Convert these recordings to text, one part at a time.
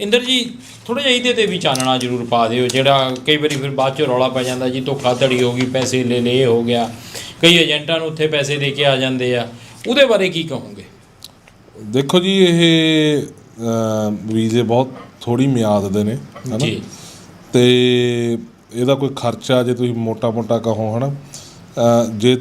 ਇੰਦਰ ਜੀ ਥੋੜਾ ਜਿਹਾ ਇਹਦੇ ਤੇ ਵੀ ਚਾਨਣਾ ਜ਼ਰੂਰ ਪਾ ਦਿਓ ਜਿਹੜਾ ਕਈ ਵਾਰੀ ਫਿਰ ਬਾਅਦ ਚ ਰੌਲਾ ਪੈ ਜਾਂਦਾ ਜੀ ਧੋਖਾਧੜੀ ਹੋ ਗਈ ਪੈਸੇ ਲੈ ਲਏ ਹੋ ਗਿਆ। ਕਈ ਏਜੰਟਾਂ ਨੂੰ ਉੱਥੇ ਪੈਸੇ ਦੇ ਕੇ ਆ ਜਾਂਦੇ ਆ। ਉਹਦੇ ਬਾਰੇ ਕੀ ਕਹੋਗੇ? ਦੇਖੋ ਜੀ ਇਹ ਵੀਜ਼ੇ ਬਹੁਤ ਥੋੜੀ ਮਿਆਦ ਦੇ ਨੇ ਹਨਾ? ਜੀ। ਤੇ ਇਹਦਾ ਕੋਈ ਖਰਚਾ ਜੇ ਤੁਸੀਂ ਮੋਟਾ-ਮੋਟਾ ਕਹੋ ਹਨਾ? ਜੇ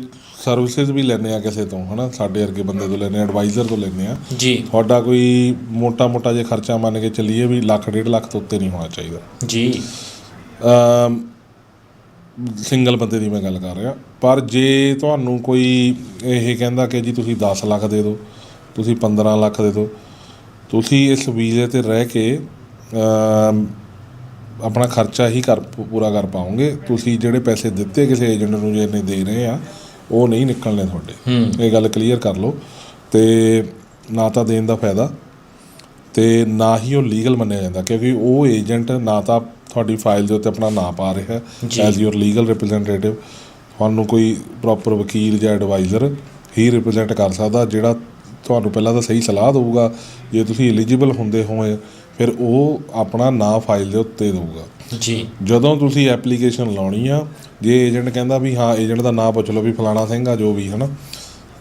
ਸਰਵਿਸਿਜ਼ ਵੀ ਲੈਣੇ ਆ ਕਿਸੇ ਤੋਂ ਹਨਾ? ਸਾਡੇ ਵਰਗੇ ਬੰਦੇ ਤੋਂ ਲੈਣੇ ਆ ਐਡਵਾਈਜ਼ਰ ਤੋਂ ਲੈਣੇ ਆ। ਜੀ। ਤੁਹਾਡਾ ਕੋਈ ਮੋਟਾ-ਮੋਟਾ ਜੇ ਖਰਚਾ ਮੰਨ ਕੇ ਚੱਲੀਏ ਵੀ ਲੱਖ ਡੇਢ ਲੱਖ ਤੋਂ ਉੱਤੇ ਨਹੀਂ ਹੋਣਾ ਚਾਹੀਦਾ। ਜੀ। ਅਮ ਸਿੰਗਲ ਬੰਦੇ ਦੀ ਮੈਂ ਗੱਲ ਕਰ ਰਿਹਾ। ਪਰ ਜੇ ਤੁਹਾਨੂੰ ਕੋਈ ਇਹ ਕਹਿੰਦਾ ਕਿ ਜੀ ਤੁਸੀਂ 10 ਲੱਖ ਦੇ ਦਿਓ ਤੁਸੀਂ 15 ਲੱਖ ਦੇ ਦਿਓ ਤੁਸੀਂ ਇਸ ਵੀਜ਼ੇ ਤੇ ਰਹਿ ਕੇ ਅਮ ਆਪਣਾ ਖਰਚਾ ਹੀ ਕਰ ਪੂਰਾ ਕਰ ਪਾਓਗੇ। ਤੁਸੀਂ ਜਿਹੜੇ ਪੈਸੇ ਦਿੱਤੇ ਕਿਸੇ ਏਜੰਟ ਨੂੰ ਜੇ ਨੇ ਦੇ ਰਹੇ ਆ ਉਹ ਨਹੀਂ ਨਿਕਲਣੇ ਤੁਹਾਡੇ। ਇਹ ਗੱਲ ਕਲੀਅਰ ਕਰ ਲਓ। ਤੇ ਨਾ ਤਾਂ ਦੇਣ ਦਾ ਫਾਇਦਾ ਤੇ ਨਾ ਹੀ ਉਹ ਲੀਗਲ ਮੰਨਿਆ ਜਾਂਦਾ ਕਿਉਂਕਿ ਉਹ ਏਜੰਟ ਨਾ ਤਾਂ ਤੁਹਾਡੀ ਫਾਈਲ ਦੇ ਉੱਤੇ ਆਪਣਾ ਨਾਂ ਪਾ ਰਿਹਾ ਐਜ਼ ਯੂਰ ਲੀਗਲ ਰਿਪਰੈਜ਼ੈਂਟੇਟਿਵ ਤੁਹਾਨੂੰ ਕੋਈ ਪ੍ਰੋਪਰ ਵਕੀਲ ਜਾਂ ਐਡਵਾਈਜ਼ਰ ਹੀ ਰਿਪਰੈਜ਼ੈਂਟ ਕਰ ਸਕਦਾ ਜਿਹੜਾ ਤੁਹਾਨੂੰ ਪਹਿਲਾਂ ਤਾਂ ਸਹੀ ਸਲਾਹ ਦੇਊਗਾ। ਜੇ ਤੁਸੀਂ ਐਲੀਜੀਬਲ ਹੁੰਦੇ ਹੋਏ ਫਿਰ ਉਹ ਆਪਣਾ ਨਾਂ ਫਾਈਲ ਦੇ ਉੱਤੇ ਦੇਊਗਾ। ਜੀ। ਜਦੋਂ ਤੁਸੀਂ ਐਪਲੀਕੇਸ਼ਨ ਲਾਉਣੀ ਆ ਜੇ ਏਜੰਟ ਕਹਿੰਦਾ ਵੀ ਹਾਂ ਏਜੰਟ ਦਾ ਨਾਮ ਪੁੱਛ ਲਓ ਵੀ ਫਲਾਣਾ ਸਿੰਘ ਆ ਜੋ ਵੀ ਹਨਾ?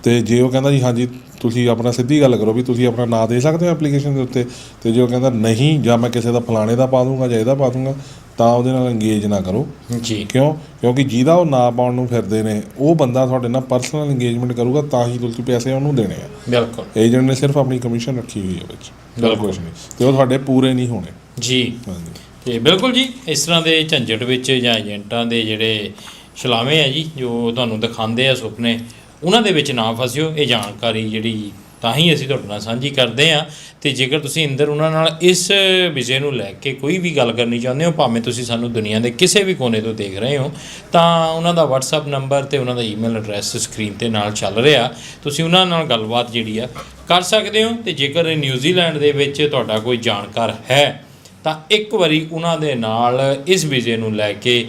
ਤੇ ਜੇ ਉਹ ਕਹਿੰਦਾ ਜੀ ਹਾਂਜੀ ਤੁਸੀਂ ਆਪਣਾ ਸਿੱਧੀ ਗੱਲ ਕਰੋ ਵੀ ਤੁਸੀਂ ਆਪਣਾ ਨਾਮ ਦੇ ਸਕਦੇ ਹੋ ਐਪਲੀਕੇਸ਼ਨ ਦੇ ਉੱਤੇ ਤੇ ਜੇ ਉਹ ਕਹਿੰਦਾ ਨਹੀਂ ਜਾਂ ਮੈਂ ਕਿਸੇ ਦਾ ਫਲਾਣੇ ਦਾ ਪਾ ਦੂੰਗਾ ਜਾਂ ਇਹਦਾ ਪਾ ਦੂੰਗਾ ਤਾਂ ਉਹਦੇ ਨਾਲ ਇੰਗੇਜ ਨਾ ਕਰੋ। ਜੀ। ਕਿਉਂ? ਕਿਉਂਕਿ ਜਿਹਦਾ ਉਹ ਨਾਂ ਪਾਉਣ ਨੂੰ ਫਿਰਦੇ ਨੇ ਉਹ ਬੰਦਾ ਤੁਹਾਡੇ ਨਾਲ ਪਰਸਨਲ ਇੰਗੇਜਮੈਂਟ ਕਰੂਗਾ ਤਾਂ ਹੀ ਤੁਸੀਂ ਪੈਸੇ ਉਹਨੂੰ ਦੇਣੇ ਆ। ਬਿਲਕੁਲ। ਏਜੰਟ ਨੇ ਸਿਰਫ ਆਪਣੀ ਕਮਿਸ਼ਨ ਰੱਖੀ ਹੋਈ ਹੈ ਵਿੱਚ ਬਿਲਕੁਲ। ਕੁਝ ਨਹੀਂ ਤੇ ਉਹ ਤੁਹਾਡੇ ਪੂਰੇ ਨਹੀਂ ਹੋਣੇ। ਜੀ। ਹਾਂਜੀ। ਤੇ ਬਿਲਕੁਲ ਜੀ, ਇਸ ਤਰ੍ਹਾਂ ਦੇ ਝੰਜਟ ਵਿੱਚ ਜਾਂ ਏਜੰਟਾਂ ਦੇ ਜਿਹੜੇ ਛਲਾਵੇਂ ਆ ਜੀ, ਜੋ ਤੁਹਾਨੂੰ ਦਿਖਾਉਂਦੇ ਆ ਸੁਪਨੇ, ਉਹਨਾਂ ਦੇ ਵਿੱਚ ਨਾ ਫਸਿਓ, ਇਹ ਜਾਣਕਾਰੀ ਜਿਹੜੀ ਤਾਂ ਹੀ ਅਸੀਂ ਤੁਹਾਡੇ ਨਾਲ ਸਾਂਝੀ ਕਰਦੇ ਆ ਤੇ ਜੇਕਰ ਤੁਸੀਂ ਅੰਦਰ ਉਹਨਾਂ ਨਾਲ ਇਸ ਵਿਸ਼ੇ ਨੂੰ ਲੈ ਕੇ ਕੋਈ ਵੀ ਗੱਲ ਕਰਨੀ ਚਾਹੁੰਦੇ ਹੋ, ਭਾਵੇਂ ਤੁਸੀਂ ਸਾਨੂੰ ਦੁਨੀਆ ਦੇ ਕਿਸੇ ਵੀ ਕੋਨੇ ਤੋਂ ਦੇਖ ਰਹੇ ਹੋ, ਤਾਂ ਉਹਨਾਂ ਦਾ WhatsApp ਨੰਬਰ ਤੇ ਉਹਨਾਂ ਦਾ ਈਮੇਲ ਐਡਰੈਸ ਸਕਰੀਨ ਤੇ ਨਾਲ ਚੱਲ ਰਿਹਾ। ਤੁਸੀਂ ਉਹਨਾਂ ਨਾਲ ਗੱਲਬਾਤ ਜਿਹੜੀ ਆ ਕਰ ਸਕਦੇ ਹੋ, ਤੇ ਜੇਕਰ ਨਿਊਜ਼ੀਲੈਂਡ ਦੇ ਵਿੱਚ ਤੁਹਾਡਾ ਕੋਈ ਜਾਣਕਾਰ ਹੈ ਤਾਂ ਇੱਕ ਵਾਰੀ ਉਹਨਾਂ ਦੇ ਨਾਲ ਇਸ ਵਿਜ਼ੇ ਨੂੰ ਲੈ ਕੇ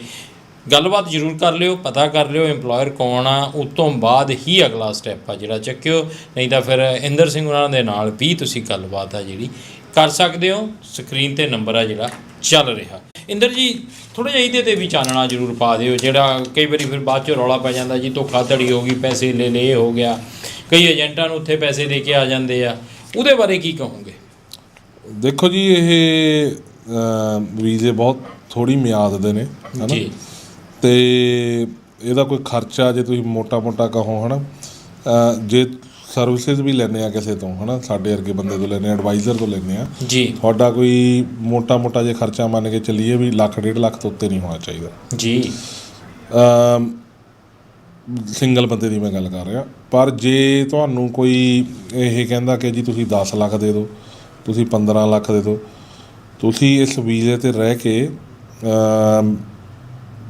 ਗੱਲਬਾਤ ਜ਼ਰੂਰ ਕਰ ਲਿਓ, ਪਤਾ ਕਰ ਲਿਓ EMPLOYER ਕੌਣ ਆ, ਉਸ ਤੋਂ ਬਾਅਦ ਹੀ ਅਗਲਾ ਸਟੈਪ ਆ ਜਿਹੜਾ ਚੱਕਿਓ, ਨਹੀਂ ਤਾਂ ਫਿਰ ਇੰਦਰ ਸਿੰਘ ਉਹਨਾਂ ਦੇ ਨਾਲ ਵੀ ਤੁਸੀਂ ਗੱਲਬਾਤ ਆ ਜਿਹੜੀ ਕਰ ਸਕਦੇ ਹੋ ਸਕਰੀਨ ਤੇ ਨੰਬਰ ਆ ਜਿਹੜਾ ਚੱਲ ਰਿਹਾ। ਇੰਦਰ ਜੀ ਥੋੜਾ ਜਿਹਾ ਇਹਦੇ ਤੇ ਵੀ ਚਾਨਣਾ ਜ਼ਰੂਰ ਪਾ ਦਿਓ, ਜਿਹੜਾ ਕਈ ਵਾਰੀ ਫਿਰ ਬਾਅਦ 'ਚੋਂ ਰੌਲਾ ਪੈ ਜਾਂਦਾ ਜੀ ਧੋਖਾਧੜੀ ਹੋ ਗਈ, ਪੈਸੇ ਲੈ ਲਏ ਹੋ ਗਿਆ। ਕਈ ਏਜੰਟਾਂ ਨੂੰ ਉੱਥੇ ਪੈਸੇ ਦੇ ਕੇ ਆ ਜਾਂਦੇ ਆ, ਉਹਦੇ ਬਾਰੇ ਕੀ ਕਹੋਗੇ? ਦੇਖੋ ਜੀ ਇਹ ਵੀਜ਼ੇ ਬਹੁਤ ਥੋੜੀ ਮਿਆਦ ਦੇ ਨੇ ਹਨਾ? ਜੀ। ਤੇ ਇਹਦਾ ਕੋਈ ਖਰਚਾ ਜੇ ਤੁਸੀਂ ਮੋਟਾ-ਮੋਟਾ ਕਹੋ ਹਨਾ? ਜੇ ਸਰਵਿਸਿਜ਼ ਵੀ ਲੈਣੇ ਆ ਕਿਸੇ ਤੋਂ ਹਨਾ? ਸਾਡੇ ਵਰਗੇ ਬੰਦੇ ਤੋਂ ਲੈਣੇ ਐਡਵਾਈਜ਼ਰ ਤੋਂ ਲੈਣੇ ਆ। ਜੀ। ਤੁਹਾਡਾ ਕੋਈ ਮੋਟਾ-ਮੋਟਾ ਜੇ ਖਰਚਾ ਮੰਨ ਕੇ ਚੱਲੀਏ ਵੀ ਲੱਖ ਡੇਢ ਲੱਖ ਤੋਂ ਉੱਤੇ ਨਹੀਂ ਹੋਣਾ ਚਾਹੀਦਾ। ਜੀ। ਅਮ ਸਿੰਗਲ ਬੰਦੇ ਦੀ ਮੈਂ ਗੱਲ ਕਰ ਰਿਹਾ। ਪਰ ਜੇ ਤੁਹਾਨੂੰ ਕੋਈ ਇਹ ਕਹਿੰਦਾ ਕਿ ਜੀ ਤੁਸੀਂ 10 ਲੱਖ ਦੇ ਦਿਓ ਤੁਸੀਂ 15 ਲੱਖ ਦੇ ਦਿਓ। ਤੁਸੀਂ ਇਸ ਵੀਜ਼ੇ ਤੇ ਰਹਿ ਕੇ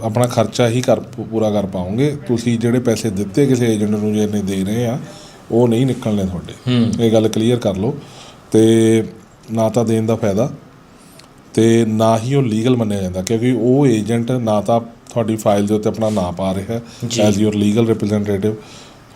ਆਪਣਾ ਖਰਚਾ ਹੀ ਕਰ ਪੂਰਾ ਕਰ ਪਾਓਗੇ। ਤੁਸੀਂ ਜਿਹੜੇ ਪੈਸੇ ਦਿੱਤੇ ਕਿਸੇ ਏਜੰਟ ਨੂੰ ਜੇ ਨੇ ਦੇ ਰਹੇ ਆ ਉਹ ਨਹੀਂ ਨਿਕਲਣੇ ਤੁਹਾਡੇ। ਇਹ ਗੱਲ ਕਲੀਅਰ ਕਰ ਲਓ। ਤੇ ਨਾ ਤਾਂ ਦੇਣ ਦਾ ਫਾਇਦਾ ਤੇ ਨਾ ਹੀ ਉਹ ਲੀਗਲ ਮੰਨਿਆ ਜਾਂਦਾ ਕਿਉਂਕਿ ਉਹ ਏਜੰਟ ਨਾ ਤਾਂ ਤੁਹਾਡੀ ਫਾਈਲ ਦੇ ਉੱਤੇ ਆਪਣਾ ਨਾਂ ਪਾ ਰਿਹਾ ਐਜ਼ ਯੂਰ ਲੀਗਲ ਰਿਪਰੈਜ਼ੈਂਟੇਟਿਵ।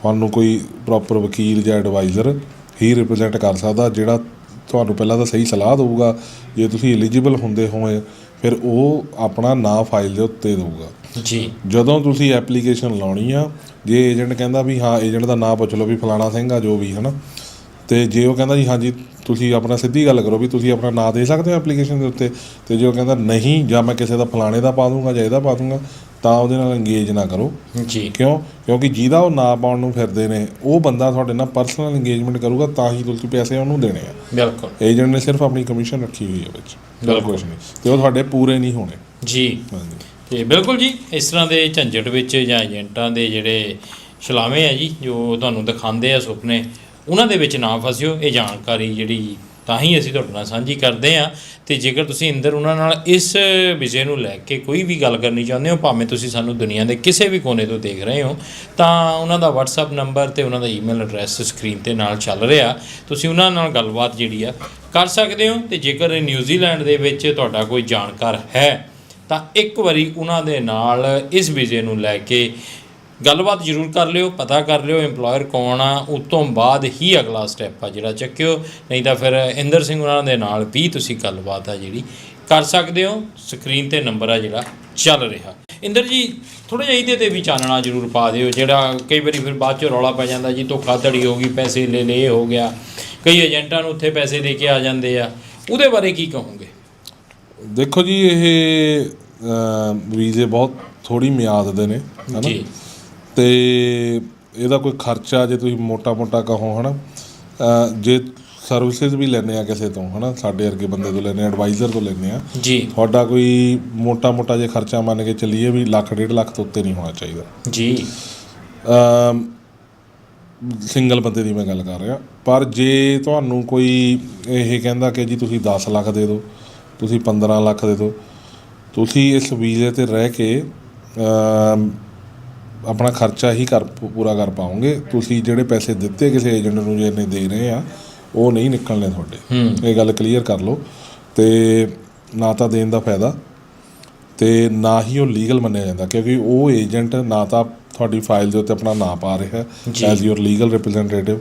ਤੁਹਾਨੂੰ ਕੋਈ ਪ੍ਰੋਪਰ ਵਕੀਲ ਜਾਂ ਐਡਵਾਈਜ਼ਰ ਹੀ ਰਿਪਰੈਜ਼ੈਂਟ ਕਰ ਸਕਦਾ ਜਿਹੜਾ ਤੁਹਾਨੂੰ ਪਹਿਲਾਂ ਤਾਂ ਸਹੀ ਸਲਾਹ ਦੇਊਗਾ ਜੇ ਤੁਸੀਂ ਐਲੀਜੀਬਲ ਹੁੰਦੇ ਹੋਏ ਫਿਰ ਉਹ ਆਪਣਾ ਨਾਂ ਫਾਈਲ ਦੇ ਉੱਤੇ ਦੇਊਗਾ। ਜੀ। ਜਦੋਂ ਤੁਸੀਂ ਐਪਲੀਕੇਸ਼ਨ ਲਾਉਣੀ ਆ ਜੇ ਏਜੰਟ ਕਹਿੰਦਾ ਵੀ ਹਾਂ ਏਜੰਟ ਦਾ ਨਾਮ ਪੁੱਛ ਲਓ ਵੀ ਫਲਾਣਾ ਸਿੰਘ ਆ ਜੋ ਵੀ ਹਨਾ? ਤੇ ਜੇ ਉਹ ਕਹਿੰਦਾ ਜੀ ਹਾਂਜੀ ਤੁਸੀਂ ਆਪਣਾ ਸਿੱਧੀ ਗੱਲ ਕਰੋ ਵੀ ਤੁਸੀਂ ਆਪਣਾ ਨਾਮ ਦੇ ਸਕਦੇ ਹੋ ਐਪਲੀਕੇਸ਼ਨ ਦੇ ਉੱਤੇ ਤੇ ਜੇ ਉਹ ਕਹਿੰਦਾ ਨਹੀਂ ਜਾਂ ਮੈਂ ਕਿਸੇ ਦਾ ਫਲਾਣੇ ਦਾ ਪਾ ਦੂੰਗਾ ਜਾਂ ਇਹਦਾ ਪਾ ਦੂੰਗਾ ਤਾਂ ਉਹਦੇ ਨਾਲ ਇੰਗੇਜ ਨਾ ਕਰੋ। ਜੀ। ਕਿਉਂ? ਕਿਉਂਕਿ ਜਿਹਦਾ ਉਹ ਨਾਂ ਪਾਉਣ ਨੂੰ ਫਿਰਦੇ ਨੇ ਉਹ ਬੰਦਾ ਤੁਹਾਡੇ ਨਾਲ ਪਰਸਨਲ ਇੰਗੇਜਮੈਂਟ ਕਰੂਗਾ ਤਾਂ ਹੀ ਤੁਸੀਂ ਪੈਸੇ ਉਹਨੂੰ ਦੇਣੇ ਆ। ਬਿਲਕੁਲ। ਏਜੰਟ ਨੇ ਸਿਰਫ ਆਪਣੀ ਕਮਿਸ਼ਨ ਰੱਖੀ ਹੋਈ ਹੈ ਵਿੱਚ। ਬਿਲਕੁਲ। ਨਹੀਂ। ਤੇ ਉਹ ਤੁਹਾਡੇ ਪੂਰੇ ਨਹੀਂ ਹੋਣੇ। ਜੀ। ਹਾਂਜੀ। ਤੇ ਬਿਲਕੁਲ ਜੀ ਇਸ ਤਰ੍ਹਾਂ ਦੇ ਝੰਜਟ ਵਿੱਚ ਜਾਂ ਏਜੰਟਾਂ ਦੇ ਜਿਹੜੇ ਛਲਾਵੇਂ ਆ ਜੀ ਜੋ ਤੁਹਾਨੂੰ ਦਿਖਾਉਂਦੇ ਆ ਸੁਪਨੇ ਉਹਨਾਂ ਦੇ ਵਿੱਚ ਨਾ ਫਸਿਓ। ਇਹ ਜਾਣਕਾਰੀ ਜਿਹੜੀ ਤਾਂ ਹੀ ਅਸੀਂ ਤੁਹਾਡੇ ਨਾਲ ਸਾਂਝੀ ਕਰਦੇ ਆ ਤੇ ਜੇਕਰ ਤੁਸੀਂ ਅੰਦਰ ਉਹਨਾਂ ਨਾਲ ਇਸ ਵਿਸ਼ੇ ਨੂੰ ਲੈ ਕੇ ਕੋਈ ਵੀ ਗੱਲ ਕਰਨੀ ਚਾਹੁੰਦੇ ਹੋ, ਭਾਵੇਂ ਤੁਸੀਂ ਸਾਨੂੰ ਦੁਨੀਆ ਦੇ ਕਿਸੇ ਵੀ ਕੋਨੇ ਤੋਂ ਦੇਖ ਰਹੇ ਹੋ, ਤਾਂ ਉਹਨਾਂ ਦਾ WhatsApp ਨੰਬਰ ਤੇ ਉਹਨਾਂ ਦਾ ਈਮੇਲ ਐਡਰੈਸ ਸਕਰੀਨ ਤੇ ਨਾਲ ਚੱਲ ਰਿਹਾ। ਤੁਸੀਂ ਉਹਨਾਂ ਨਾਲ ਗੱਲਬਾਤ ਜਿਹੜੀ ਆ ਕਰ ਸਕਦੇ ਹੋ ਤੇ ਜੇਕਰ ਨਿਊਜ਼ੀਲੈਂਡ ਦੇ ਵਿੱਚ ਤੁਹਾਡਾ ਕੋਈ ਜਾਣਕਾਰ ਹੈ, ਤਾਂ ਇੱਕ ਵਾਰੀ ਉਹਨਾਂ ਦੇ ਨਾਲ ਇਸ ਵੀਜ਼ੇ ਨੂੰ ਲੈ ਕੇ ਗੱਲਬਾਤ ਜ਼ਰੂਰ ਕਰ ਲਿਓ ਪਤਾ ਕਰ ਲਿਓ EMPLOYER ਕੌਣ ਆ ਉਸ ਤੋਂ ਬਾਅਦ ਹੀ ਅਗਲਾ ਸਟੈਪ ਆ ਜਿਹੜਾ ਚੱਕਿਓ ਨਹੀਂ ਤਾਂ ਫਿਰ ਇੰਦਰ ਸਿੰਘ ਉਹਨਾਂ ਦੇ ਨਾਲ ਵੀ ਤੁਸੀਂ ਗੱਲਬਾਤ ਆ ਜਿਹੜੀ ਕਰ ਸਕਦੇ ਹੋ ਸਕਰੀਨ ਤੇ ਨੰਬਰ ਆ ਜਿਹੜਾ ਚੱਲ ਰਿਹਾ। ਇੰਦਰ ਜੀ ਥੋੜਾ ਜਿਹਾ ਇਹਦੇ ਤੇ ਵੀ ਚਾਨਣਾ ਜ਼ਰੂਰ ਪਾ ਦਿਓ ਜਿਹੜਾ ਕਈ ਵਾਰੀ ਫਿਰ ਬਾਅਦ ਚ ਰੌਲਾ ਪੈ ਜਾਂਦਾ ਜੀ ਧੋਖਾਧੜੀ ਹੋ ਗਈ ਪੈਸੇ ਲੈ ਲਏ ਹੋ ਗਿਆ ਕਈ ਏਜੰਟਾਂ ਨੂੰ ਉੱਥੇ ਪੈਸੇ ਦੇ ਕੇ ਆ ਜਾਂਦੇ ਆ ਉਹਦੇ ਬਾਰੇ ਕੀ ਕਹੋਗੇ? ਦੇਖੋ ਜੀ ਇਹ ਵੀਜ਼ੇ ਬਹੁਤ ਥੋੜੀ ਮਿਆਦ ਦੇ ਨੇ ਹਨਾ ਜੀ। ਤੇ ਇਹਦਾ ਕੋਈ ਖਰਚਾ ਜੇ ਤੁਸੀਂ ਮੋਟਾ-ਮੋਟਾ ਕਹੋ ਹਨਾ ਜੇ ਸਰਵਿਸਿਜ਼ ਵੀ ਲੈਣੇ ਆ ਕਿਸੇ ਤੋਂ ਹਨਾ ਸਾਡੇ ਵਰਗੇ ਬੰਦੇ ਤੋਂ ਲੈਣੇ ਐਡਵਾਈਜ਼ਰ ਤੋਂ ਲੈਣੇ ਆ ਜੀ। ਤੁਹਾਡਾ ਕੋਈ ਮੋਟਾ-ਮੋਟਾ ਜੇ ਖਰਚਾ ਮੰਨ ਕੇ ਚੱਲੀਏ ਵੀ ਲੱਖ ਡੇਢ ਲੱਖ ਤੋਂ ਉੱਤੇ ਨਹੀਂ ਹੋਣਾ ਚਾਹੀਦਾ। ਜੀ। ਅਮ ਸਿੰਗਲ ਬੰਦੇ ਦੀ ਮੈਂ ਗੱਲ ਕਰ ਰਿਹਾ ਪਰ ਜੇ ਤੁਹਾਨੂੰ ਕੋਈ ਇਹ ਕਹਿੰਦਾ ਕਿ ਜੀ ਤੁਸੀਂ 10 ਲੱਖ ਦੇ ਦਿਓ ਤੁਸੀਂ 15 ਲੱਖ ਦੇ ਦਿਓ ਤੁਸੀਂ ਇਸ ਵੀਜ਼ੇ ਤੇ ਰਹਿ ਕੇ ਆਪਣਾ ਖਰਚਾ ਹੀ ਕਰ ਪੂਰਾ ਕਰ ਪਾਓਗੇ। ਤੁਸੀਂ ਜਿਹੜੇ ਪੈਸੇ ਦਿੱਤੇ ਕਿਸੇ ਏਜੰਟ ਨੂੰ ਜੇ ਨੇ ਦੇ ਰਹੇ ਆ ਉਹ ਨਹੀਂ ਨਿਕਲਣੇ ਤੁਹਾਡੇ। ਇਹ ਗੱਲ ਕਲੀਅਰ ਕਰ ਲਓ। ਤੇ ਨਾ ਤਾਂ ਦੇਣ ਦਾ ਫਾਇਦਾ ਤੇ ਨਾ ਹੀ ਉਹ ਲੀਗਲ ਮੰਨਿਆ ਜਾਂਦਾ ਕਿਉਂਕਿ ਉਹ ਏਜੰਟ ਨਾ ਤਾਂ ਤੁਹਾਡੀ ਫਾਈਲ ਦੇ ਉੱਤੇ ਆਪਣਾ ਨਾਂ ਪਾ ਰਿਹਾ। As your legal representative.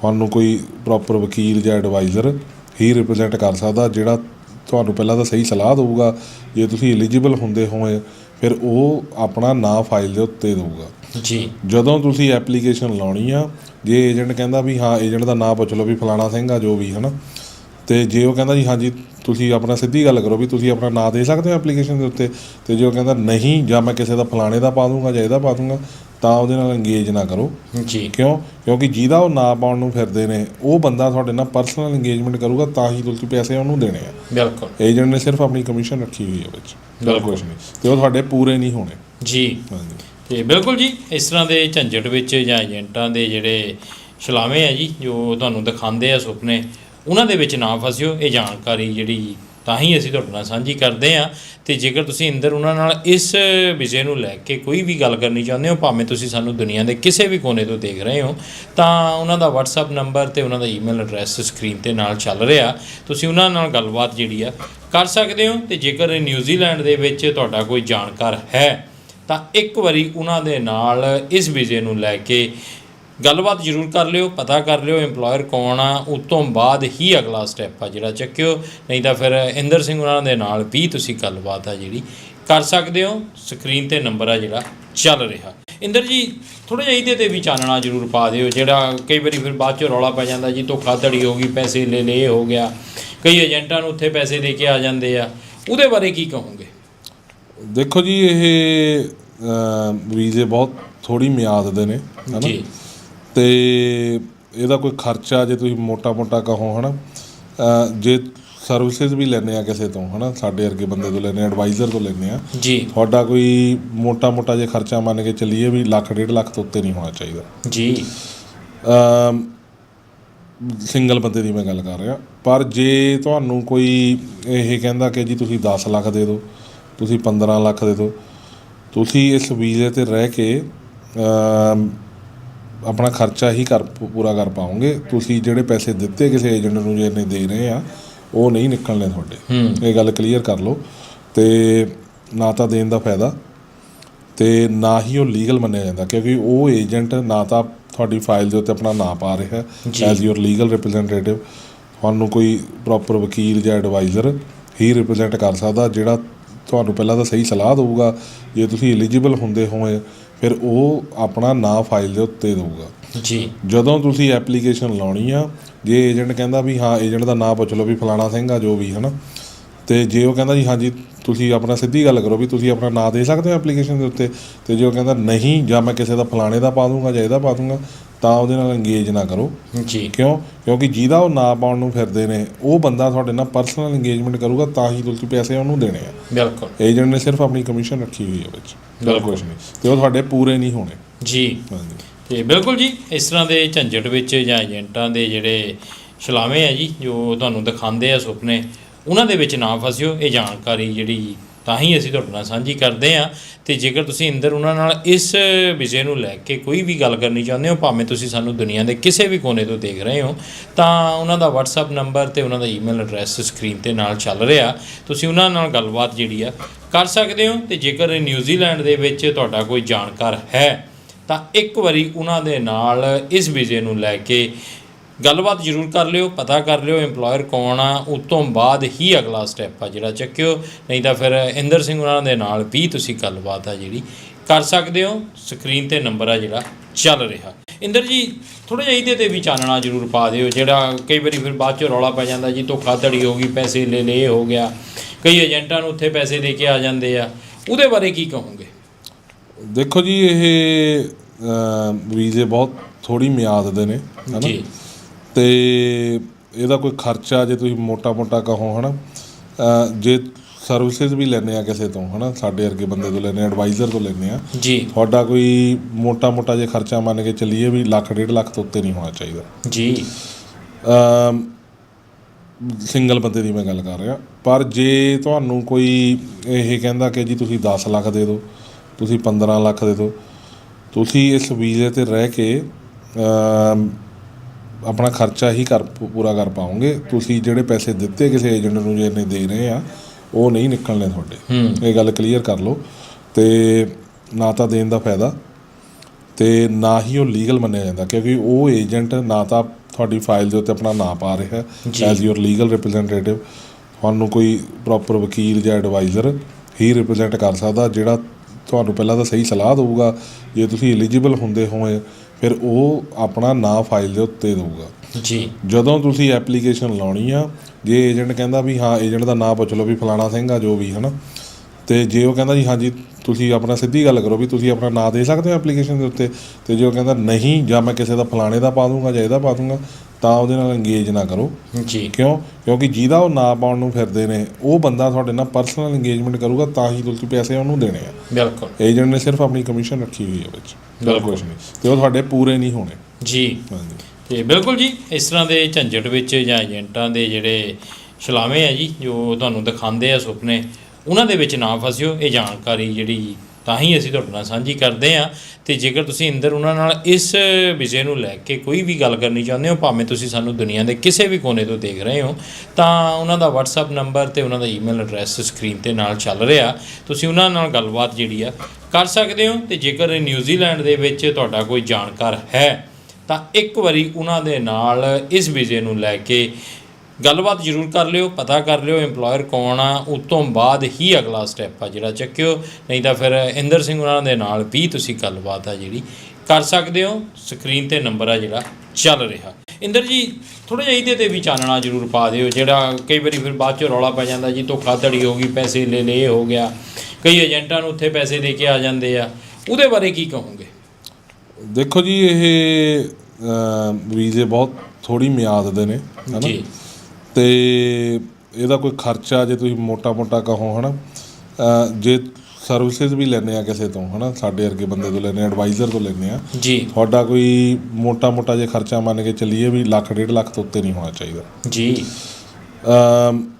ਤੁਹਾਨੂੰ ਕੋਈ ਪ੍ਰੋਪਰ ਵਕੀਲ ਜਾਂ ਐਡਵਾਈਜ਼ਰ ਹੀ ਰਿਪਰੈਜ਼ੈਂਟ ਕਰ ਸਕਦਾ ਜਿਹੜਾ ਤੁਹਾਨੂੰ ਪਹਿਲਾਂ ਤਾਂ ਸਹੀ ਸਲਾਹ ਦੇਊਗਾ। ਜੇ ਤੁਸੀਂ ਐਲੀਜੀਬਲ ਹੁੰਦੇ ਹੋਏ ਫਿਰ ਉਹ ਆਪਣਾ ਨਾਂ ਫਾਈਲ ਦੇ ਉੱਤੇ ਦੇਊਗਾ। ਜੀ। ਜਦੋਂ ਤੁਸੀਂ ਐਪਲੀਕੇਸ਼ਨ ਲਾਉਣੀ ਆ ਜੇ ਏਜੰਟ ਕਹਿੰਦਾ ਵੀ ਹਾਂ ਏਜੰਟ ਦਾ ਨਾਮ ਪੁੱਛ ਲਓ ਵੀ ਫਲਾਣਾ ਸਿੰਘ ਆ ਜੋ ਵੀ ਹਨਾ? ਤੇ ਜੇ ਉਹ ਕਹਿੰਦਾ ਜੀ ਹਾਂਜੀ ਤੁਸੀਂ ਆਪਣਾ ਸਿੱਧੀ ਗੱਲ ਕਰੋ ਵੀ ਤੁਸੀਂ ਆਪਣਾ ਨਾਮ ਦੇ ਸਕਦੇ ਹੋ ਐਪਲੀਕੇਸ਼ਨ ਦੇ ਉੱਤੇ ਤੇ ਜੇ ਉਹ ਕਹਿੰਦਾ ਨਹੀਂ ਜਾਂ ਮੈਂ ਕਿਸੇ ਦਾ ਫਲਾਣੇ ਦਾ ਪਾ ਦੂੰਗਾ ਜਾਂ ਇਹਦਾ ਪਾ ਦੂੰਗਾ ਤਾਂ ਉਹਦੇ ਨਾਲ ਇੰਗੇਜ ਨਾ ਕਰੋ। ਜੀ। ਕਿਉਂ? ਕਿਉਂਕਿ ਜਿਹਦਾ ਉਹ ਨਾਂ ਪਾਉਣ ਨੂੰ ਫਿਰਦੇ ਨੇ ਉਹ ਬੰਦਾ ਤੁਹਾਡੇ ਨਾਲ ਪਰਸਨਲ ਇੰਗੇਜਮੈਂਟ ਕਰੂਗਾ ਤਾਂ ਹੀ ਤੁਸੀਂ ਪੈਸੇ ਉਹਨੂੰ ਦੇਣੇ ਆ। ਬਿਲਕੁਲ। ਏਜੰਟ ਨੇ ਸਿਰਫ ਆਪਣੀ ਕਮਿਸ਼ਨ ਰੱਖੀ ਹੋਈ ਹੈ ਵਿੱਚ। ਬਿਲਕੁਲ। ਕੁਝ ਨਹੀਂ। ਤੇ ਉਹ ਤੁਹਾਡੇ ਪੂਰੇ ਨਹੀਂ ਹੋਣੇ। ਜੀ। ਹਾਂਜੀ। ਤੇ ਬਿਲਕੁਲ ਜੀ ਇਸ ਤਰ੍ਹਾਂ ਦੇ ਝੰਜਟ ਵਿੱਚ ਜਾਂ ਏਜੰਟਾਂ ਦੇ ਜਿਹੜੇ ਛਲਾਵੇਂ ਆ ਜੀ ਜੋ ਤੁਹਾਨੂੰ ਦਿਖਾਉਂਦੇ ਆ ਸੁਪਨੇ ਉਹਨਾਂ ਦੇ ਵਿੱਚ ਨਾ ਫਸਿਓ। ਇਹ ਜਾਣਕਾਰੀ ਜਿਹੜੀ ਤਾਂ ਹੀ ਅਸੀਂ ਤੁਹਾਡੇ ਨਾਲ ਸਾਂਝੀ ਕਰਦੇ ਆ ਤੇ ਜੇਕਰ ਤੁਸੀਂ ਅੰਦਰ ਉਹਨਾਂ ਨਾਲ ਇਸ ਵਿਸ਼ੇ ਨੂੰ ਲੈ ਕੇ ਕੋਈ ਵੀ ਗੱਲ ਕਰਨੀ ਚਾਹੁੰਦੇ ਹੋ, ਭਾਵੇਂ ਤੁਸੀਂ ਸਾਨੂੰ ਦੁਨੀਆ ਦੇ ਕਿਸੇ ਵੀ ਕੋਨੇ ਤੋਂ ਦੇਖ ਰਹੇ ਹੋ, ਤਾਂ ਉਹਨਾਂ ਦਾ WhatsApp ਨੰਬਰ ਤੇ ਉਹਨਾਂ ਦਾ ਈਮੇਲ ਐਡਰੈਸ ਸਕਰੀਨ ਤੇ ਨਾਲ ਚੱਲ ਰਿਹਾ। ਤੁਸੀਂ ਉਹਨਾਂ ਨਾਲ ਗੱਲਬਾਤ ਜਿਹੜੀ ਆ ਕਰ ਸਕਦੇ ਹੋ ਤੇ ਜੇਕਰ ਨਿਊਜ਼ੀਲੈਂਡ ਦੇ ਵਿੱਚ ਤੁਹਾਡਾ ਕੋਈ ਜਾਣਕਾਰ ਹੈ, ਤਾਂ ਇੱਕ ਵਾਰੀ ਉਹਨਾਂ ਦੇ ਨਾਲ ਇਸ ਵਿਜੇ ਨੂੰ ਲੈ ਕੇ ਗੱਲਬਾਤ ਜ਼ਰੂਰ ਕਰ ਲਿਓ ਪਤਾ ਕਰ ਲਿਓ EMPLOYER ਕੌਣ ਆ ਉਸ ਤੋਂ ਬਾਅਦ ਹੀ ਅਗਲਾ ਸਟੈਪ ਆ ਜਿਹੜਾ ਚੱਕਿਓ ਨਹੀਂ ਤਾਂ ਫਿਰ ਇੰਦਰ ਸਿੰਘ ਉਹਨਾਂ ਦੇ ਨਾਲ ਵੀ ਤੁਸੀਂ ਗੱਲਬਾਤ ਆ ਜਿਹੜੀ ਕਰ ਸਕਦੇ ਹੋ ਸਕਰੀਨ ਤੇ ਨੰਬਰ ਆ ਜਿਹੜਾ ਚੱਲ ਰਿਹਾ। ਇੰਦਰ ਜੀ ਥੋੜਾ ਜਿਹਾ ਇਹਦੇ ਤੇ ਵੀ ਚਾਨਣਾ ਜ਼ਰੂਰ ਪਾ ਦਿਓ ਜਿਹੜਾ ਕਈ ਵਾਰੀ ਫਿਰ ਬਾਅਦ ਚ ਰੌਲਾ ਪੈ ਜਾਂਦਾ ਜੀ ਧੋਖਾਧੜੀ ਹੋ ਗਈ ਪੈਸੇ ਲੈ ਲਏ ਹੋ ਗਿਆ ਕਈ ਏਜੰਟਾਂ ਨੂੰ ਉੱਥੇ ਪੈਸੇ ਦੇ ਕੇ ਆ ਜਾਂਦੇ ਆ ਉਹਦੇ ਬਾਰੇ ਕੀ ਕਹੋਗੇ? ਦੇਖੋ ਜੀ ਇਹ ਵੀਜ਼ੇ ਬਹੁਤ ਥੋੜੀ ਮਿਆਦ ਦੇ ਨੇ ਹਨਾ ਜੀ। ਤੇ ਇਹਦਾ ਕੋਈ ਖਰਚਾ ਜੇ ਤੁਸੀਂ ਮੋਟਾ-ਮੋਟਾ ਕਹੋ ਹਨਾ ਜੇ ਸਰਵਿਸਿਜ਼ ਵੀ ਲੈਣੇ ਆ ਕਿਸੇ ਤੋਂ ਹਨਾ ਸਾਡੇ ਵਰਗੇ ਬੰਦੇ ਤੋਂ ਲੈਣੇ ਐਡਵਾਈਜ਼ਰ ਤੋਂ ਲੈਣੇ ਆ ਜੀ। ਤੁਹਾਡਾ ਕੋਈ ਮੋਟਾ-ਮੋਟਾ ਜੇ ਖਰਚਾ ਮੰਨ ਕੇ ਚੱਲੀਏ ਵੀ ਲੱਖ ਡੇਢ ਲੱਖ ਤੋਂ ਉੱਤੇ ਨਹੀਂ ਹੋਣਾ ਚਾਹੀਦਾ। ਜੀ। ਅਮ ਸਿੰਗਲ ਬੰਦੇ ਦੀ ਮੈਂ ਗੱਲ ਕਰ ਰਿਹਾ ਪਰ ਜੇ ਤੁਹਾਨੂੰ ਕੋਈ ਇਹ ਕਹਿੰਦਾ ਕਿ ਜੀ ਤੁਸੀਂ 10 ਲੱਖ ਦੇ ਦਿਓ ਤੁਸੀਂ 15 ਲੱਖ ਦੇ ਦਿਓ ਤੁਸੀਂ ਇਸ ਵੀਜ਼ੇ ਤੇ ਰਹਿ ਕੇ ਆਪਣਾ ਖਰਚਾ ਹੀ ਕਰ ਪੂਰਾ ਕਰ ਪਾਓਗੇ। ਤੁਸੀਂ ਜਿਹੜੇ ਪੈਸੇ ਦਿੱਤੇ ਕਿਸੇ ਏਜੰਟ ਨੂੰ ਜੇ ਨੇ ਦੇ ਰਹੇ ਆ ਉਹ ਨਹੀਂ ਨਿਕਲਣੇ ਤੁਹਾਡੇ। ਇਹ ਗੱਲ ਕਲੀਅਰ ਕਰ ਲਓ। ਤੇ ਨਾ ਤਾਂ ਦੇਣ ਦਾ ਫਾਇਦਾ ਤੇ ਨਾ ਹੀ ਉਹ ਲੀਗਲ ਮੰਨਿਆ ਜਾਂਦਾ ਕਿਉਂਕਿ ਉਹ ਏਜੰਟ ਨਾ ਤਾਂ ਤੁਹਾਡੀ ਫਾਈਲ ਦੇ ਉੱਤੇ ਆਪਣਾ ਨਾਂ ਪਾ ਰਿਹਾ। As your legal representative. ਤੁਹਾਨੂੰ ਕੋਈ ਪ੍ਰੋਪਰ ਵਕੀਲ ਜਾਂ ਐਡਵਾਈਜ਼ਰ ਹੀ ਰਿਪਰੈਜ਼ੈਂਟ ਕਰ ਸਕਦਾ ਜਿਹੜਾ ਤੁਹਾਨੂੰ ਪਹਿਲਾਂ ਤਾਂ ਸਹੀ ਸਲਾਹ ਦੇਊਗਾ। ਜੇ ਤੁਸੀਂ ਐਲੀਜੀਬਲ ਹੁੰਦੇ ਹੋਏ ਫਿਰ ਉਹ ਆਪਣਾ ਨਾਂ ਫਾਈਲ ਦੇ ਉੱਤੇ ਦੇਊਗਾ। ਜੀ। ਜਦੋਂ ਤੁਸੀਂ ਐਪਲੀਕੇਸ਼ਨ ਲਾਉਣੀ ਆ ਜੇ ਏਜੰਟ ਕਹਿੰਦਾ ਵੀ ਹਾਂ ਏਜੰਟ ਦਾ ਨਾਮ ਪੁੱਛ ਲਓ ਵੀ ਫਲਾਣਾ ਸਿੰਘ ਆ ਜੋ ਵੀ ਹਨਾ? ਤੇ ਜੇ ਉਹ ਕਹਿੰਦਾ ਜੀ ਹਾਂਜੀ ਤੁਸੀਂ ਆਪਣਾ ਸਿੱਧੀ ਗੱਲ ਕਰੋ ਵੀ ਤੁਸੀਂ ਆਪਣਾ ਨਾਮ ਦੇ ਸਕਦੇ ਹੋ ਐਪਲੀਕੇਸ਼ਨ ਦੇ ਉੱਤੇ ਤੇ ਜੇ ਉਹ ਕਹਿੰਦਾ ਨਹੀਂ ਜਾਂ ਮੈਂ ਕਿਸੇ ਦਾ ਫਲਾਣੇ ਦਾ ਪਾ ਦੂੰਗਾ ਜਾਂ ਇਹਦਾ ਪਾ ਦੂੰਗਾ ਤਾਂ ਉਹਦੇ ਨਾਲ ਇੰਗੇਜ ਨਾ ਕਰੋ। ਜੀ। ਕਿਉਂ? ਕਿਉਂਕਿ ਜਿਹਦਾ ਉਹ ਨਾਂ ਪਾਉਣ ਨੂੰ ਫਿਰਦੇ ਨੇ ਉਹ ਬੰਦਾ ਤੁਹਾਡੇ ਨਾਲ ਪਰਸਨਲ ਇੰਗੇਜਮੈਂਟ ਕਰੂਗਾ ਤਾਂ ਹੀ ਤੁਸੀਂ ਪੈਸੇ ਉਹਨੂੰ ਦੇਣੇ ਆ। ਬਿਲਕੁਲ। ਏਜੰਟ ਨੇ ਸਿਰਫ ਆਪਣੀ ਕਮਿਸ਼ਨ ਰੱਖੀ ਹੋਈ ਹੈ ਵਿੱਚ। ਬਿਲਕੁਲ। ਨਹੀਂ। ਤੇ ਉਹ ਤੁਹਾਡੇ ਪੂਰੇ ਨਹੀਂ ਹੋਣੇ। ਜੀ। ਤੇ ਬਿਲਕੁਲ ਜੀ ਇਸ ਤਰ੍ਹਾਂ ਦੇ ਝੰਜਟ ਵਿੱਚ ਜਾਂ ਏਜੰਟਾਂ ਦੇ ਜਿਹੜੇ ਛਲਾਵੇਂ ਆ ਜੀ ਜੋ ਤੁਹਾਨੂੰ ਦਿਖਾਉਂਦੇ ਆ ਸੁਪਨੇ ਉਹਨਾਂ ਦੇ ਵਿੱਚ ਨਾ ਫਸਿਓ। ਇਹ ਜਾਣਕਾਰੀ ਜਿਹੜੀ ਤਾਂ ਹੀ ਅਸੀਂ ਤੁਹਾਡੇ ਨਾਲ ਸਾਂਝੀ ਕਰਦੇ ਆ ਤੇ ਜੇਕਰ ਤੁਸੀਂ ਅੰਦਰ ਉਹਨਾਂ ਨਾਲ ਇਸ ਵਿਸ਼ੇ ਨੂੰ ਲੈ ਕੇ ਕੋਈ ਵੀ ਗੱਲ ਕਰਨੀ ਚਾਹੁੰਦੇ ਹੋ, ਭਾਵੇਂ ਤੁਸੀਂ ਸਾਨੂੰ ਦੁਨੀਆ ਦੇ ਕਿਸੇ ਵੀ ਕੋਨੇ ਤੋਂ ਦੇਖ ਰਹੇ ਹੋ, ਤਾਂ ਉਹਨਾਂ ਦਾ WhatsApp ਨੰਬਰ ਤੇ ਉਹਨਾਂ ਦਾ ਈਮੇਲ ਐਡਰੈਸ ਸਕਰੀਨ ਤੇ ਨਾਲ ਚੱਲ ਰਿਹਾ। ਤੁਸੀਂ ਉਹਨਾਂ ਨਾਲ ਗੱਲਬਾਤ ਜਿਹੜੀ ਆ ਕਰ ਸਕਦੇ ਹੋ ਤੇ ਜੇਕਰ ਨਿਊਜ਼ੀਲੈਂਡ ਦੇ ਵਿੱਚ ਤੁਹਾਡਾ ਕੋਈ ਜਾਣਕਾਰ ਹੈ, ਤਾਂ ਇੱਕ ਵਾਰੀ ਉਹਨਾਂ ਦੇ ਨਾਲ ਇਸ ਵੀਜ਼ੇ ਨੂੰ ਲੈ ਕੇ ਗੱਲਬਾਤ ਜ਼ਰੂਰ ਕਰ ਲਿਓ ਪਤਾ ਕਰ ਲਿਓ EMPLOYER ਕੌਣ ਆ ਉਸ ਤੋਂ ਬਾਅਦ ਹੀ ਅਗਲਾ ਸਟੈਪ ਆ ਜਿਹੜਾ ਚੱਕਿਓ ਨਹੀਂ ਤਾਂ ਫਿਰ ਇੰਦਰ ਸਿੰਘ ਉਹਨਾਂ ਦੇ ਨਾਲ ਵੀ ਤੁਸੀਂ ਗੱਲਬਾਤ ਆ ਜਿਹੜੀ ਕਰ ਸਕਦੇ ਹੋ ਸਕਰੀਨ ਤੇ ਨੰਬਰ ਆ ਜਿਹੜਾ ਚੱਲ ਰਿਹਾ। ਇੰਦਰ ਜੀ ਥੋੜਾ ਜਿਹਾ ਇਹਦੇ ਤੇ ਵੀ ਚਾਨਣਾ ਜ਼ਰੂਰ ਪਾ ਦਿਓ ਜਿਹੜਾ ਕਈ ਵਾਰੀ ਫਿਰ ਬਾਅਦ ਚ ਰੌਲਾ ਪੈ ਜਾਂਦਾ ਜੀ ਧੋਖਾਧੜੀ ਹੋ ਗਈ ਪੈਸੇ ਲੈ ਲਏ ਹੋ ਗਿਆ ਕਈ ਏਜੰਟਾਂ ਨੂੰ ਉੱਥੇ ਪੈਸੇ ਦੇ ਕੇ ਆ ਜਾਂਦੇ ਆ ਉਹਦੇ ਬਾਰੇ ਕੀ ਕਹੋਗੇ? ਦੇਖੋ ਜੀ ਇਹ ਵੀਜ਼ੇ ਬਹੁਤ ਥੋੜੀ ਮਿਆਦ ਦੇ ਨੇ ਹਨਾ? ਜੀ ਤੇ ਇਹਦਾ ਕੋਈ ਖਰਚਾ ਜੇ ਤੁਸੀਂ ਮੋਟਾ-ਮੋਟਾ ਕਹੋ ਹਨਾ ਅ, ਜੇ ਸਰਵਿਸਿਜ਼ ਵੀ ਲੈਣੇ ਆ ਕਿਸੇ ਤੋਂ ਹਨਾ ਸਾਡੇ ਵਰਗੇ ਬੰਦੇ ਤੋਂ ਲੈਣੇ ਆ ਐਡਵਾਈਜ਼ਰ ਤੋਂ ਲੈਣੇ ਆ ਜੀ। ਤੁਹਾਡਾ ਕੋਈ ਮੋਟਾ-ਮੋਟਾ ਜੇ ਖਰਚਾ ਮੰਨ ਕੇ ਚੱਲੀਏ ਵੀ ਲੱਖ ਡੇਢ ਲੱਖ ਤੋਂ ਉੱਤੇ ਨਹੀਂ ਹੋਣਾ ਚਾਹੀਦਾ। ਜੀ। ਅਮ ਸਿੰਗਲ ਬੰਦੇ ਦੀ ਮੈਂ ਗੱਲ ਕਰ ਰਿਹਾ ਪਰ ਜੇ ਤੁਹਾਨੂੰ ਕੋਈ ਇਹ ਕਹਿੰਦਾ ਕਿ ਜੀ ਤੁਸੀਂ 10 ਲੱਖ ਦੇ ਦਿਓ ਤੁਸੀਂ 15 ਲੱਖ ਦੇ ਦਿਓ ਤੁਸੀਂ ਇਸ ਵੀਜ਼ੇ ਤੇ ਰਹਿ ਕੇ ਆਪਣਾ ਖਰਚਾ ਹੀ ਕਰ ਪੂਰਾ ਕਰ ਪਾਓਗੇ। ਤੁਸੀਂ ਜਿਹੜੇ ਪੈਸੇ ਦਿੱਤੇ ਕਿਸੇ ਏਜੰਟ ਨੂੰ ਜੇ ਨੇ ਦੇ ਰਹੇ ਆ ਉਹ ਨਹੀਂ ਨਿਕਲਣੇ ਤੁਹਾਡੇ। ਇਹ ਗੱਲ ਕਲੀਅਰ ਕਰ ਲਓ। ਤੇ ਨਾ ਤਾਂ ਦੇਣ ਦਾ ਫਾਇਦਾ ਤੇ ਨਾ ਹੀ ਉਹ ਲੀਗਲ ਮੰਨਿਆ ਜਾਂਦਾ ਕਿਉਂਕਿ ਉਹ ਏਜੰਟ ਨਾ ਤਾਂ ਤੁਹਾਡੀ ਫਾਈਲ ਦੇ ਉੱਤੇ ਆਪਣਾ ਨਾਂ ਪਾ ਰਿਹਾ। As your legal representative. ਤੁਹਾਨੂੰ ਕੋਈ ਪ੍ਰੋਪਰ ਵਕੀਲ ਜਾਂ ਐਡਵਾਈਜ਼ਰ ਹੀ ਰਿਪਰੈਜ਼ੈਂਟ ਕਰ ਸਕਦਾ ਜਿਹੜਾ ਤੁਹਾਨੂੰ ਪਹਿਲਾਂ ਤਾਂ ਸਹੀ ਸਲਾਹ ਦੇਊਗਾ। ਜੇ ਤੁਸੀਂ ਐਲੀਜੀਬਲ ਹੁੰਦੇ ਹੋਏ ਫਿਰ ਉਹ ਆਪਣਾ ਨਾਂ ਫਾਈਲ ਦੇ ਉੱਤੇ ਦੇਊਗਾ। ਜੀ। ਜਦੋਂ ਤੁਸੀਂ ਐਪਲੀਕੇਸ਼ਨ ਲਾਉਣੀ ਆ ਜੇ ਏਜੰਟ ਕਹਿੰਦਾ ਵੀ ਹਾਂ ਏਜੰਟ ਦਾ ਨਾਮ ਪੁੱਛ ਲਓ ਵੀ ਫਲਾਣਾ ਸਿੰਘ ਆ ਜੋ ਵੀ ਹਨਾ? ਤੇ ਜੇ ਉਹ ਕਹਿੰਦਾ ਜੀ ਹਾਂਜੀ ਤੁਸੀਂ ਆਪਣਾ ਸਿੱਧੀ ਗੱਲ ਕਰੋ ਵੀ ਤੁਸੀਂ ਆਪਣਾ ਨਾਮ ਦੇ ਸਕਦੇ ਹੋ ਐਪਲੀਕੇਸ਼ਨ ਦੇ ਉੱਤੇ ਤੇ ਜੇ ਉਹ ਕਹਿੰਦਾ ਨਹੀਂ ਜਾਂ ਮੈਂ ਕਿਸੇ ਦਾ ਫਲਾਣੇ ਦਾ ਪਾ ਦੂੰਗਾ ਜਾਂ ਇਹਦਾ ਪਾ ਦੂੰਗਾ ਤਾਂ ਉਹਦੇ ਨਾਲ ਇੰਗੇਜ ਨਾ ਕਰੋ। ਜੀ। ਕਿਉਂ? ਕਿਉਂਕਿ ਜਿਹਦਾ ਉਹ ਨਾਂ ਪਾਉਣ ਨੂੰ ਫਿਰਦੇ ਨੇ ਉਹ ਬੰਦਾ ਤੁਹਾਡੇ ਨਾਲ ਪਰਸਨਲ ਇੰਗੇਜਮੈਂਟ ਕਰੂਗਾ ਤਾਂ ਹੀ ਤੁਸੀਂ ਪੈਸੇ ਉਹਨੂੰ ਦੇਣੇ ਆ। ਬਿਲਕੁਲ। ਏਜੰਟ ਨੇ ਸਿਰਫ ਆਪਣੀ ਕਮਿਸ਼ਨ ਰੱਖੀ ਹੋਈ ਹੈ ਵਿੱਚ। ਬਿਲਕੁਲ। ਨਹੀਂ ਤੇ ਉਹ ਤੁਹਾਡੇ ਪੂਰੇ ਨਹੀਂ ਹੋਣੇ। ਜੀ। ਹਾਂਜੀ। ਤੇ ਬਿਲਕੁਲ ਜੀ ਇਸ ਤਰ੍ਹਾਂ ਦੇ ਝੰਜਟ ਵਿੱਚ ਜਾਂ ਏਜੰਟਾਂ ਦੇ ਜਿਹੜੇ ਛਲਾਵੇਂ ਆ ਜੀ ਜੋ ਤੁਹਾਨੂੰ ਦਿਖਾਉਂਦੇ ਆ ਸੁਪਨੇ ਉਹਨਾਂ ਦੇ ਵਿੱਚ ਨਾ ਫਸਿਓ ਇਹ ਜਾਣਕਾਰੀ ਜਿਹੜੀ ਤਾਂ ਹੀ ਅਸੀਂ ਤੁਹਾਡੇ ਨਾਲ ਸਾਂਝੀ ਕਰਦੇ ਆ ਤੇ ਜੇਕਰ ਤੁਸੀਂ ਅੰਦਰ ਉਹਨਾਂ ਨਾਲ ਇਸ ਵਿਸ਼ੇ ਨੂੰ ਲੈ ਕੇ ਕੋਈ ਵੀ ਗੱਲ ਕਰਨੀ ਚਾਹੁੰਦੇ ਹੋ, ਭਾਵੇਂ ਤੁਸੀਂ ਸਾਨੂੰ ਦੁਨੀਆ ਦੇ ਕਿਸੇ ਵੀ ਕੋਨੇ ਤੋਂ ਦੇਖ ਰਹੇ ਹੋ, ਤਾਂ ਉਹਨਾਂ ਦਾ WhatsApp ਨੰਬਰ ਤੇ ਉਹਨਾਂ ਦਾ ਈਮੇਲ ਐਡਰੈਸ ਸਕਰੀਨ ਤੇ ਨਾਲ ਚੱਲ ਰਿਹਾ। ਤੁਸੀਂ ਉਹਨਾਂ ਨਾਲ ਗੱਲਬਾਤ ਜਿਹੜੀ ਆ ਕਰ ਸਕਦੇ ਹੋ ਤੇ ਜੇਕਰ ਨਿਊਜ਼ੀਲੈਂਡ ਦੇ ਵਿੱਚ ਤੁਹਾਡਾ ਕੋਈ ਜਾਣਕਾਰ ਹੈ, ਤਾਂ ਇੱਕ ਵਾਰੀ ਉਹਨਾਂ ਦੇ ਨਾਲ ਇਸ ਵੀਜ਼ੇ ਨੂੰ ਲੈ ਕੇ ਗੱਲਬਾਤ ਜ਼ਰੂਰ ਕਰ ਲਿਓ ਪਤਾ ਕਰ ਲਿਓ EMPLOYER ਕੌਣ ਆ ਉਸ ਤੋਂ ਬਾਅਦ ਹੀ ਅਗਲਾ ਸਟੈਪ ਆ ਜਿਹੜਾ ਚੱਕਿਓ ਨਹੀਂ ਤਾਂ ਫਿਰ ਇੰਦਰ ਸਿੰਘ ਉਹਨਾਂ ਦੇ ਨਾਲ ਵੀ ਤੁਸੀਂ ਗੱਲਬਾਤ ਆ ਜਿਹੜੀ ਕਰ ਸਕਦੇ ਹੋ ਸਕਰੀਨ ਤੇ ਨੰਬਰ ਆ ਜਿਹੜਾ ਚੱਲ ਰਿਹਾ। ਇੰਦਰ ਜੀ ਥੋੜਾ ਜਿਹਾ ਇਹਦੇ ਤੇ ਵੀ ਚਾਨਣਾ ਜ਼ਰੂਰ ਪਾ ਦਿਓ ਜਿਹੜਾ ਕਈ ਵਾਰੀ ਫਿਰ ਬਾਅਦ ਚ ਰੌਲਾ ਪੈ ਜਾਂਦਾ ਜੀ ਧੋਖਾਧੜੀ ਹੋ ਗਈ ਪੈਸੇ ਲੈ ਲਏ ਹੋ ਗਿਆ ਕਈ ਏਜੰਟਾਂ ਨੂੰ ਉੱਥੇ ਪੈਸੇ ਦੇ ਕੇ ਆ ਜਾਂਦੇ ਆ ਉਹਦੇ ਬਾਰੇ ਕੀ ਕਹੋਗੇ? ਦੇਖੋ ਜੀ ਇਹ ਵੀਜ਼ੇ ਬਹੁਤ ਥੋੜੀ ਮਿਆਦ ਦੇ ਨੇ ਹਨਾ ਜੀ। ਤੇ ਇਹਦਾ ਕੋਈ ਖਰਚਾ ਜੇ ਤੁਸੀਂ ਮੋਟਾ-ਮੋਟਾ ਕਹੋ ਹਨਾ ਜੇ ਸਰਵਿਸਿਜ਼ ਵੀ ਲੈਣੇ ਆ ਕਿਸੇ ਤੋਂ ਹਨਾ ਸਾਡੇ ਵਰਗੇ ਬੰਦੇ ਤੋਂ ਲੈਣੇ ਐਡਵਾਈਜ਼ਰ ਤੋਂ ਲੈਣੇ ਆ ਜੀ। ਤੁਹਾਡਾ ਕੋਈ ਮੋਟਾ-ਮੋਟਾ ਜੇ ਖਰਚਾ ਮੰਨ ਕੇ ਚੱਲੀਏ ਵੀ ਲੱਖ ਡੇਢ ਲੱਖ ਤੋਂ ਉੱਤੇ ਨਹੀਂ ਹੋਣਾ ਚਾਹੀਦਾ। ਜੀ। ਅਮ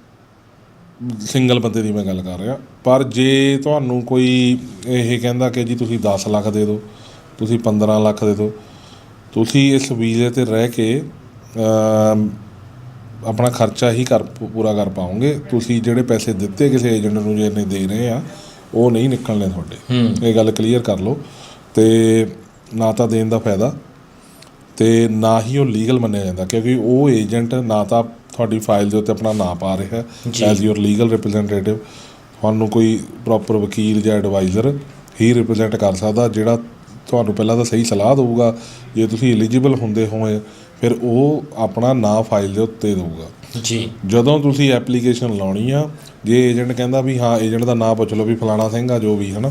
ਸਿੰਗਲ ਬੰਦੇ ਦੀ ਮੈਂ ਗੱਲ ਕਰ ਰਿਹਾ ਪਰ ਜੇ ਤੁਹਾਨੂੰ ਕੋਈ ਇਹ ਕਹਿੰਦਾ ਕਿ ਜੀ ਤੁਸੀਂ 10 ਲੱਖ ਦੇ ਦਿਓ ਤੁਸੀਂ 15 ਲੱਖ ਦੇ ਦਿਓ ਤੁਸੀਂ ਇਸ ਵੀਜ਼ੇ ਤੇ ਰਹਿ ਕੇ ਆਪਣਾ ਖਰਚਾ ਹੀ ਕਰ ਪੂਰਾ ਕਰ ਪਾਓਗੇ। ਤੁਸੀਂ ਜਿਹੜੇ ਪੈਸੇ ਦਿੱਤੇ ਕਿਸੇ ਏਜੰਟ ਨੂੰ ਜੇ ਨੇ ਦੇ ਰਹੇ ਆ ਉਹ ਨਹੀਂ ਨਿਕਲਣੇ ਤੁਹਾਡੇ। ਇਹ ਗੱਲ ਕਲੀਅਰ ਕਰ ਲਓ। ਤੇ ਨਾ ਤਾਂ ਦੇਣ ਦਾ ਫਾਇਦਾ ਤੇ ਨਾ ਹੀ ਉਹ ਲੀਗਲ ਮੰਨਿਆ ਜਾਂਦਾ ਕਿਉਂਕਿ ਉਹ ਏਜੰਟ ਨਾ ਤਾਂ ਤੁਹਾਡੀ ਫਾਈਲ ਦੇ ਉੱਤੇ ਆਪਣਾ ਨਾਂ ਪਾ ਰਿਹਾ। As your legal representative. ਤੁਹਾਨੂੰ ਕੋਈ ਪ੍ਰੋਪਰ ਵਕੀਲ ਜਾਂ ਐਡਵਾਈਜ਼ਰ ਹੀ ਰਿਪਰੈਜ਼ੈਂਟ ਕਰ ਸਕਦਾ ਜਿਹੜਾ ਤੁਹਾਨੂੰ ਪਹਿਲਾਂ ਤਾਂ ਸਹੀ ਸਲਾਹ ਦੇਊਗਾ। ਜੇ ਤੁਸੀਂ ਐਲੀਜੀਬਲ ਹੁੰਦੇ ਹੋਏ ਫਿਰ ਉਹ ਆਪਣਾ ਨਾਂ ਫਾਈਲ ਦੇ ਉੱਤੇ ਦੇਊਗਾ। ਜੀ। ਜਦੋਂ ਤੁਸੀਂ ਐਪਲੀਕੇਸ਼ਨ ਲਾਉਣੀ ਆ ਜੇ ਏਜੰਟ ਕਹਿੰਦਾ ਵੀ ਹਾਂ ਏਜੰਟ ਦਾ ਨਾਮ ਪੁੱਛ ਲਓ ਵੀ ਫਲਾਣਾ ਸਿੰਘ ਆ ਜੋ ਵੀ ਹਨਾ?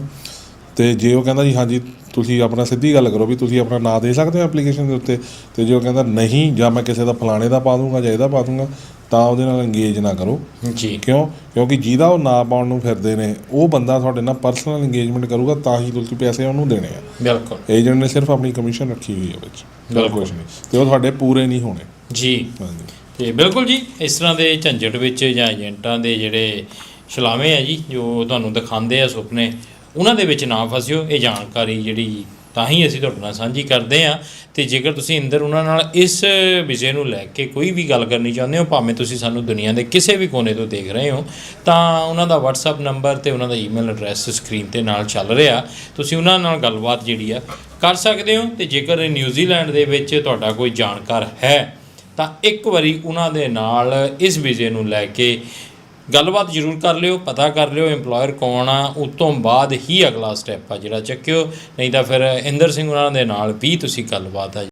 ਤੇ ਜੇ ਉਹ ਕਹਿੰਦਾ ਜੀ ਹਾਂਜੀ ਤੁਸੀਂ ਆਪਣਾ ਸਿੱਧੀ ਗੱਲ ਕਰੋ ਵੀ ਤੁਸੀਂ ਆਪਣਾ ਨਾਮ ਦੇ ਸਕਦੇ ਹੋ ਐਪਲੀਕੇਸ਼ਨ ਦੇ ਉੱਤੇ ਤੇ ਜੇ ਉਹ ਕਹਿੰਦਾ ਨਹੀਂ ਜਾਂ ਮੈਂ ਕਿਸੇ ਦਾ ਫਲਾਣੇ ਦਾ ਪਾ ਦੂੰਗਾ ਜਾਂ ਇਹਦਾ ਪਾ ਦੂੰਗਾ ਤਾਂ ਉਹਦੇ ਨਾਲ ਇੰਗੇਜ ਨਾ ਕਰੋ। ਜੀ। ਕਿਉਂ? ਕਿਉਂਕਿ ਜਿਹਦਾ ਉਹ ਨਾਂ ਪਾਉਣ ਨੂੰ ਫਿਰਦੇ ਨੇ ਉਹ ਬੰਦਾ ਤੁਹਾਡੇ ਨਾਲ ਪਰਸਨਲ ਇੰਗੇਜਮੈਂਟ ਕਰੂਗਾ ਤਾਂ ਹੀ ਤੁਸੀਂ ਪੈਸੇ ਉਹਨੂੰ ਦੇਣੇ ਆ। ਬਿਲਕੁਲ। ਏਜੰਟ ਨੇ ਸਿਰਫ ਆਪਣੀ ਕਮਿਸ਼ਨ ਰੱਖੀ ਹੋਈ ਹੈ ਵਿੱਚ। ਬਿਲਕੁਲ। ਨਹੀਂ। ਤੇ ਉਹ ਤੁਹਾਡੇ ਪੂਰੇ ਨਹੀਂ ਹੋਣੇ। ਜੀ। ਹਾਂਜੀ। ਤੇ ਬਿਲਕੁਲ ਜੀ ਇਸ ਤਰ੍ਹਾਂ ਦੇ ਝੰਜਟ ਵਿੱਚ ਜਾਂ ਏਜੰਟਾਂ ਦੇ ਜਿਹੜੇ ਛਲਾਵੇਂ ਆ ਜੀ ਜੋ ਤੁਹਾਨੂੰ ਦਿਖਾਉਂਦੇ ਆ ਸੁਪਨੇ ਉਹਨਾਂ ਦੇ ਵਿੱਚ ਨਾ ਫਸਿਓ। ਇਹ ਜਾਣਕਾਰੀ ਜਿਹੜੀ ਤਾਂ ਹੀ ਅਸੀਂ ਤੁਹਾਡੇ ਨਾਲ ਸਾਂਝੀ ਕਰਦੇ ਹਾਂ। ਤੇ ਜੇਕਰ ਤੁਸੀਂ ਅੰਦਰ ਉਹਨਾਂ ਨਾਲ ਇਸ ਵਿਸ਼ੇ ਨੂੰ ਲੈ ਕੇ ਕੋਈ ਵੀ ਗੱਲ ਕਰਨੀ ਚਾਹੁੰਦੇ ਹੋ, ਭਾਵੇਂ ਤੁਸੀਂ ਸਾਨੂੰ ਦੁਨੀਆ ਦੇ ਕਿਸੇ ਵੀ ਕੋਨੇ ਤੋਂ ਦੇਖ ਰਹੇ ਹੋ, ਤਾਂ ਉਹਨਾਂ ਦਾ WhatsApp ਨੰਬਰ ਤੇ ਉਹਨਾਂ ਦਾ ਈਮੇਲ ਐਡਰੈਸ ਸਕਰੀਨ ਤੇ ਨਾਲ ਚੱਲ ਰਿਹਾ। ਤੁਸੀਂ ਉਹਨਾਂ ਨਾਲ ਗੱਲਬਾਤ ਜਿਹੜੀ ਆ ਕਰ ਸਕਦੇ ਹੋ ਤੇ ਜੇਕਰ ਨਿਊਜ਼ੀਲੈਂਡ ਦੇ ਵਿੱਚ ਤੁਹਾਡਾ ਕੋਈ ਜਾਣਕਾਰ ਹੈ, ਤਾਂ ਇੱਕ ਵਾਰੀ ਉਹਨਾਂ ਦੇ ਨਾਲ ਇਸ ਵਿਸ਼ੇ ਨੂੰ ਲੈ ਕੇ ਗੱਲਬਾਤ ਜ਼ਰੂਰ ਕਰ ਲਿਓ, ਪਤਾ ਕਰ ਲਿਓ EMPLOYER ਕੌਣ ਆ, ਉਸ ਤੋਂ ਬਾਅਦ ਹੀ ਅਗਲਾ ਸਟੈਪ ਆ ਜਿਹੜਾ ਚੱਕਿਓ, ਨਹੀਂ ਤਾਂ ਫਿਰ ਇੰਦਰ ਸਿੰਘ ਉਹਨਾਂ ਦੇ ਨਾਲ ਵੀ ਤੁਸੀਂ ਗੱਲਬਾਤ ਆ